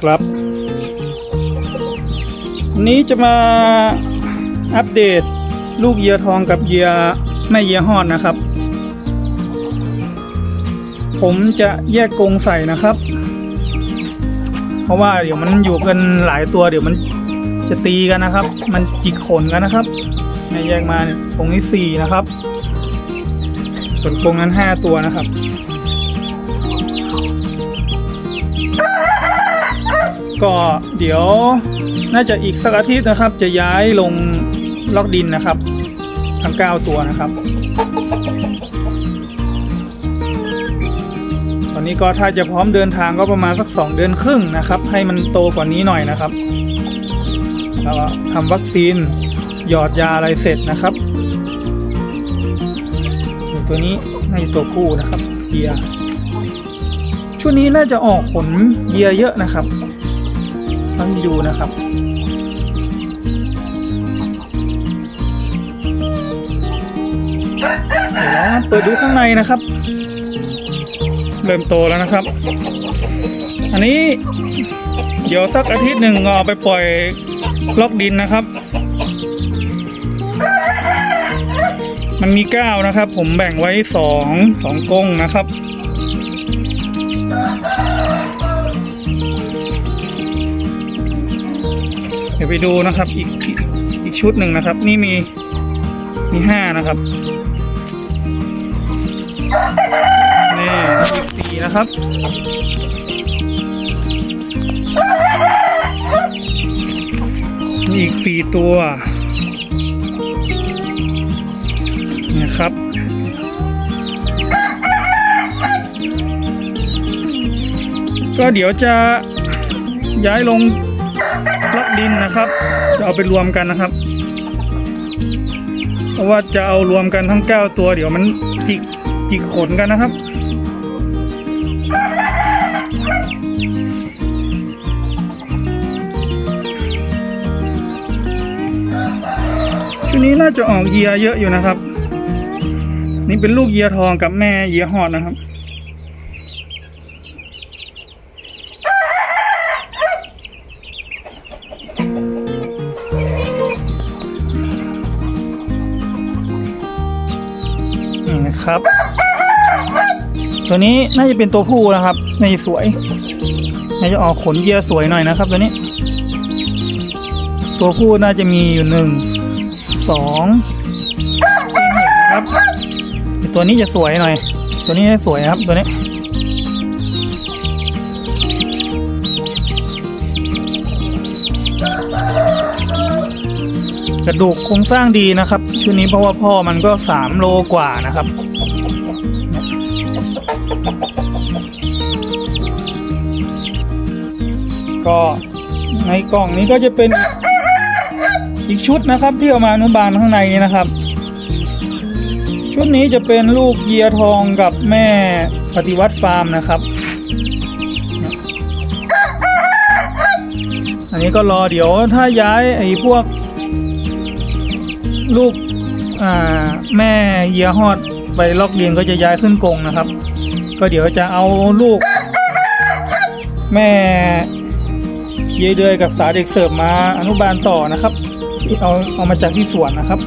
ครับวันนี้จะมาอัปเดตลูกเหยียทองกับเหยียแม่เหยียฮอดนะครับ ผมจะแยกกรงใส่นะครับ เพราะว่าเดี๋ยวมันอยู่กันหลายตัวเดี๋ยวมันจะตีกันนะครับ มันจิกขนกันนะครับเนี่แยกมาเนี่ยกรงนี้สี่นะครับ ส่วนกรงนั้นห้าตัวนะครับ ก็เดี๋ยวน่าจะอีกสักอาทิตย์นะครับ จะย้ายลงล็อกดินนะครับ ทั้ง 9 ตัวนะครับ ตอนนี้ก็ถ้าจะพร้อมเดินทางก็ประมาณสัก 2 เดือนครึ่งนะครับ ให้มันโตกว่านี้หน่อยนะครับแล้วก็ทำวัคซีนหยอดยาอะไรเสร็จนะครับตัวนี้น่าจะตัวผู้นะครับเกียร์ช่วงนี้น่าจะออกขนเยียเยอะนะครับ ต้องดูนะครับเดี๋ยวเราเปิดดูข้างในนะครับ เริ่มโตแล้วนะครับ อันนี้เดี๋ยวสักอาทิตย์หนึ่งเอาไปปล่อยล็อกดินนะครับ มันมีเก้านะครับ ผมแบ่งไว้สองสองกงนะครับ ยวไปดูนะครับอีกอีกอีกชุดหนึ่งนะครับ นี่มีมีห้านะครับนี่อีกสี่นะครับนี่อีกสี่ตัวนะครับก็เดี๋ยวจะย้ายลง ล็อกดินนะครับ จะเอาไปรวมกันนะครับ เพราะว่าจะเอารวมกันทั้ง9ตัวเดี๋ยวมันจิกจิกขนกันนะครับ ชุดนี้น่าจะออกเยียเยอะอยู่นะครับ นี่เป็นลูกเยียทองกับแม่เยียหอดนะครับ นะครับ ตัวนี้น่าจะเป็นตัวผู้นะครับน่าจะสวยน่าจะออกขนเยียสวยหน่อยนะครับตัวนี้ ตัวผู้น่าจะมีอยู่หนึ่งสองครับต่ตัวนี้จะสวยหน่อย ตัวนี้สวยครับตัวนี้กระดูกโครงสร้างดีนะครับ ชุดนี้เพราะว่าพ่อมันก็สามโลกว่านะครับ ก็ในกล่องนี้ก็จะเป็นอีกชุดนะครับ ที่เอามาอนุบาลข้างในนี้นะครับ ชุดนี้จะเป็นลูกเยียทองกับแม่ปฏิวัติฟาร์มนะครับ อันนี้ก็รอเดี๋ยวถ้าย้ายไอ้พวก ลูกแม่เยียฮอดไปล็อกเลียงก็จะย้ายขึ้นกรงนะครับ ก็เดี๋ยวจะเอาลูก แม่เยยเดือยกับสาเด็กเสิร์ฟมาอนุบาลต่อนะครับ ที่เอาเอามาจากที่สวนนะครับ